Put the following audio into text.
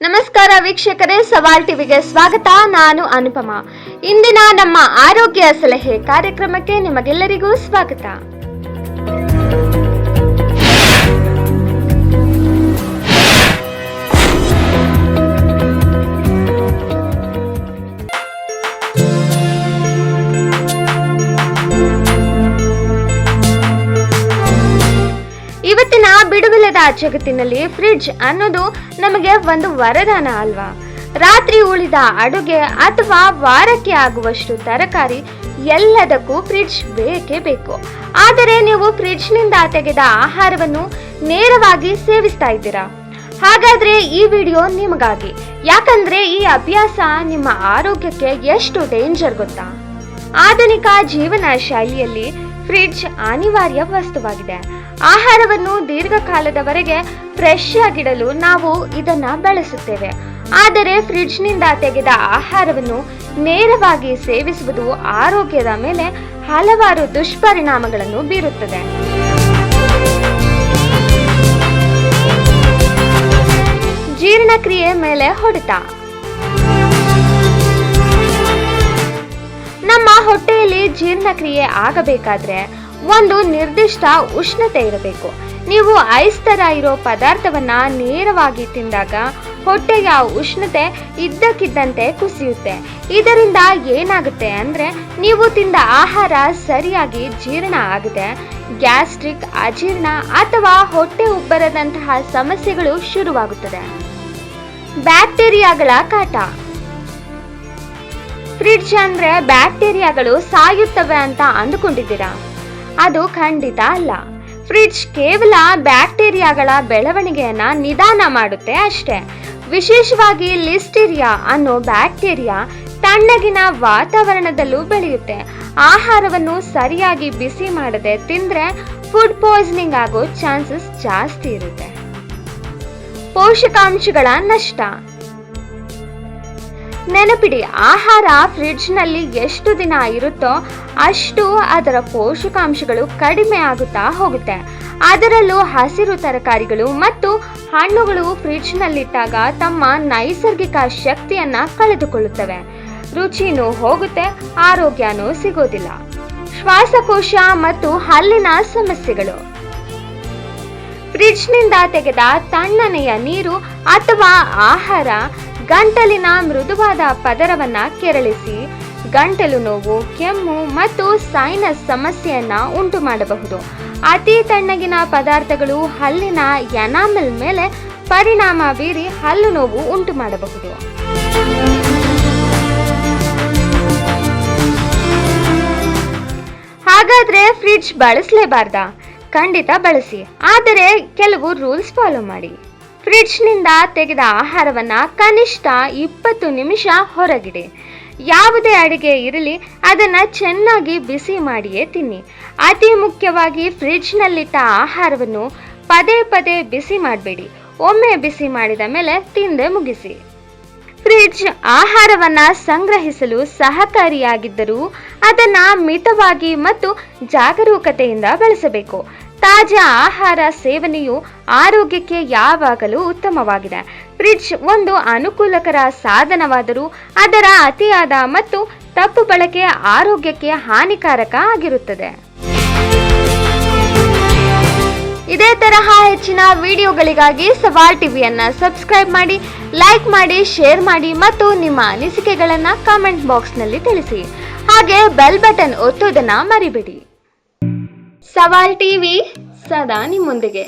ನಮಸ್ಕಾರ ವೀಕ್ಷಕರೇ ಸವಾಲ್ ಟಿವಿಗೆ ಸ್ವಾಗತ. ನಾನು ಅನುಪಮ. ಇಂದಿನ ನಮ್ಮ ಆರೋಗ್ಯ ಸಲಹೆ ಕಾರ್ಯಕ್ರಮಕ್ಕೆ ನಿಮಗೆಲ್ಲರಿಗೂ ಸ್ವಾಗತ. ಜಗತ್ತಿನಲ್ಲಿ ಫ್ರಿಡ್ಜ್ ಅನ್ನೋದು ನಮಗೆ ಒಂದು ವರದಾನ ಅಲ್ವಾ? ರಾತ್ರಿ ಉಳಿದ ಅಡುಗೆ ಅಥವಾ ವಾರಕ್ಕೆ ಆಗುವಷ್ಟು ತರಕಾರಿ ಎಲ್ಲದಕ್ಕೂ ಫ್ರಿಡ್ಜ್ ಬೇಕೇ ಬೇಕು. ಆದರೆ ನೀವು ಫ್ರಿಡ್ಜ್ನಿಂದ ತೆಗೆದ ಆಹಾರವನ್ನು ನೇರವಾಗಿ ಸೇವಿಸ್ತಾ ಇದ್ದೀರಾ? ಹಾಗಾದ್ರೆ ಈ ವಿಡಿಯೋ ನಿಮಗಾಗಿ. ಯಾಕಂದ್ರೆ ಈ ಅಭ್ಯಾಸ ನಿಮ್ಮ ಆರೋಗ್ಯಕ್ಕೆ ಎಷ್ಟು ಡೇಂಜರ್ ಗೊತ್ತಾ? ಆಧುನಿಕ ಜೀವನ ಶೈಲಿಯಲ್ಲಿ ಫ್ರಿಡ್ಜ್ ಅನಿವಾರ್ಯ ವಸ್ತುವಾಗಿದೆ. ಆಹಾರವನ್ನು ದೀರ್ಘಕಾಲದವರೆಗೆ ಫ್ರೆಶ್ ಆಗಿಡಲು ನಾವು ಇದನ್ನ ಬಳಸುತ್ತೇವೆ. ಆದರೆ ಫ್ರಿಡ್ಜ್ನಿಂದ ತೆಗೆದ ಆಹಾರವನ್ನು ನೇರವಾಗಿ ಸೇವಿಸುವುದು ಆರೋಗ್ಯದ ಮೇಲೆ ಹಲವಾರು ದುಷ್ಪರಿಣಾಮಗಳನ್ನು ಬೀರುತ್ತದೆ. ಜೀರ್ಣಕ್ರಿಯೆ ಮೇಲೆ ಹೊಡೆತ. ಜೀರ್ಣಕ್ರಿಯೆ ಆಗಬೇಕಾದ್ರೆ ಒಂದು ನಿರ್ದಿಷ್ಟ ಉಷ್ಣತೆ ಇರಬೇಕು. ನೀವು ಐಸ್ ಥರ ಇರೋ ಪದಾರ್ಥವನ್ನ ನೇರವಾಗಿ ತಿಂದಾಗ ಹೊಟ್ಟೆಯ ಉಷ್ಣತೆ ಇದ್ದಕ್ಕಿದ್ದಂತೆ ಕುಸಿಯುತ್ತೆ. ಇದರಿಂದ ಏನಾಗುತ್ತೆ ಅಂದ್ರೆ ನೀವು ತಿಂದ ಆಹಾರ ಸರಿಯಾಗಿ ಜೀರ್ಣ ಆಗದೆ ಗ್ಯಾಸ್ಟ್ರಿಕ್ ಅಜೀರ್ಣ ಅಥವಾ ಹೊಟ್ಟೆ ಉಬ್ಬರದಂತಹ ಸಮಸ್ಯೆಗಳು ಶುರುವಾಗುತ್ತದೆ. ಬ್ಯಾಕ್ಟೀರಿಯಾಗಳ ಕಾಟ. ಫ್ರಿಡ್ಜ್ ಅಂದ್ರೆ ಬ್ಯಾಕ್ಟೀರಿಯಾಗಳು ಸಾಯುತ್ತವೆ ಅಂತ ಅಂದುಕೊಂಡಿದ್ದೀರಾ? ಅದು ಖಂಡಿತ ಅಲ್ಲ. ಫ್ರಿಡ್ಜ್ ಕೇವಲ ಬ್ಯಾಕ್ಟೀರಿಯಾಗಳ ಬೆಳವಣಿಗೆಯನ್ನ ನಿಧಾನ ಮಾಡುತ್ತೆ ಅಷ್ಟೇ. ವಿಶೇಷವಾಗಿ ಲಿಸ್ಟೀರಿಯಾ ಅನ್ನೋ ಬ್ಯಾಕ್ಟೀರಿಯಾ ತಣ್ಣಗಿನ ವಾತಾವರಣದಲ್ಲೂ ಬೆಳೆಯುತ್ತೆ. ಆಹಾರವನ್ನು ಸರಿಯಾಗಿ ಬಿಸಿ ಮಾಡದೆ ತಿಂದ್ರೆ ಫುಡ್ ಪಾಯ್ಸನಿಂಗ್ ಆಗೋ ಚಾನ್ಸಸ್ ಜಾಸ್ತಿ ಇರುತ್ತೆ. ಪೋಷಕಾಂಶಗಳ ನಷ್ಟ. ನೆನಪಿಡಿ, ಆಹಾರ ಫ್ರಿಡ್ಜ್ನಲ್ಲಿ ಎಷ್ಟು ದಿನ ಇರುತ್ತೋ ಅಷ್ಟು ಅದರ ಪೋಷಕಾಂಶಗಳು ಕಡಿಮೆ ಆಗುತ್ತಾ ಹೋಗುತ್ತೆ. ಅದರಲ್ಲೂ ಹಸಿರು ತರಕಾರಿಗಳು ಮತ್ತು ಹಣ್ಣುಗಳು ಫ್ರಿಡ್ಜ್ನಲ್ಲಿಟ್ಟಾಗ ತಮ್ಮ ನೈಸರ್ಗಿಕ ಶಕ್ತಿಯನ್ನು ಕಳೆದುಕೊಳ್ಳುತ್ತವೆ. ರುಚಿನೂ ಹೋಗುತ್ತೆ, ಆರೋಗ್ಯನೂ ಸಿಗೋದಿಲ್ಲ. ಶ್ವಾಸಕೋಶ ಮತ್ತು ಹಲ್ಲಿನ ಸಮಸ್ಯೆಗಳು. ಫ್ರಿಡ್ಜ್ನಿಂದ ತೆಗೆದ ತಣ್ಣನೆಯ ನೀರು ಅಥವಾ ಆಹಾರ, ಗಂಟಲಿನ ಮೃದುವಾದ ಪದರವನ್ನು ಕೆರಳಿಸಿ, ಗಂಟಲು ನೋವು, ಕೆಮ್ಮು ಮತ್ತು ಸೈನಸ್ ಸಮಸ್ಯೆಯನ್ನ ಉಂಟು ಮಾಡಬಹುದು. ಅತಿ ತಣ್ಣಗಿನ ಪದಾರ್ಥಗಳು ಹಲ್ಲಿನ ಎನಾಮಲ್ ಮೇಲೆ ಪರಿಣಾಮ ಬೀರಿ ಹಲ್ಲು ನೋವು ಉಂಟು ಮಾಡಬಹುದು. ಹಾಗಾದ್ರೆ ಫ್ರಿಡ್ಜ್ ಬಳಸಲೇಬಾರ್ದಾ? ಖಂಡಿತ ಬಳಸಿ. ಆದರೆ ಕೆಲವು ರೂಲ್ಸ್ ಫಾಲೋ ಮಾಡಿ. ಫ್ರಿಡ್ಜ್ನಿಂದ ತೆಗೆದ ಆಹಾರವನ್ನ ಕನಿಷ್ಠ ಇಪ್ಪತ್ತು ನಿಮಿಷ ಹೊರಗಿಡಿ. ಯಾವುದೇ ಅಡಿಗೆ ಇರಲಿ, ಅದನ್ನ ಚೆನ್ನಾಗಿ ಬಿಸಿ ಮಾಡಿಯೇ ತಿನ್ನಿ. ಅತಿ ಮುಖ್ಯವಾಗಿ ಫ್ರಿಡ್ಜ್ನಲ್ಲಿಟ್ಟ ಆಹಾರವನ್ನು ಪದೇ ಪದೇ ಬಿಸಿ ಮಾಡಬೇಡಿ. ಒಮ್ಮೆ ಬಿಸಿ ಮಾಡಿದ ಮೇಲೆ ತಿಂದೆ ಮುಗಿಸಿ. ಫ್ರಿಡ್ಜ್ ಆಹಾರವನ್ನ ಸಂಗ್ರಹಿಸಲು ಸಹಕಾರಿಯಾಗಿದ್ದರೂ ಅದನ್ನು ಮಿತವಾಗಿ ಮತ್ತು ಜಾಗರೂಕತೆಯಿಂದ ಬಳಸಬೇಕು. ತಾಜಾ ಆಹಾರ ಸೇವನೆಯು ಆರೋಗ್ಯಕ್ಕೆ ಯಾವಾಗಲೂ ಉತ್ತಮವಾಗಿದೆ. ಫ್ರಿಡ್ಜ್ ಒಂದು ಅನುಕೂಲಕರ ಸಾಧನವಾದರೂ ಅದರ ಅತಿಯಾದ ಮತ್ತು ತಪ್ಪು ಬಳಕೆ ಆರೋಗ್ಯಕ್ಕೆ ಹಾನಿಕಾರಕ ಆಗಿರುತ್ತದೆ. ಇದೇ ತರಹ ಹೆಚ್ಚಿನ ವಿಡಿಯೋಗಳಿಗಾಗಿ ಸವಾಲ್ ಟಿವಿಯನ್ನು ಸಬ್ಸ್ಕ್ರೈಬ್ ಮಾಡಿ, ಲೈಕ್ ಮಾಡಿ, ಶೇರ್ ಮಾಡಿ ಮತ್ತು ನಿಮ್ಮ ಅನಿಸಿಕೆಗಳನ್ನು ಕಾಮೆಂಟ್ ಬಾಕ್ಸ್ನಲ್ಲಿ ತಿಳಿಸಿ. ಹಾಗೆ ಬೆಲ್ ಬಟನ್ ಒತ್ತೋದನ್ನ ಮರಿಬೇಡಿ. ಸವಾಲ್ ಟಿವಿ ಸದಾ ನಿಮ್ಮೊಂದಿಗೆ.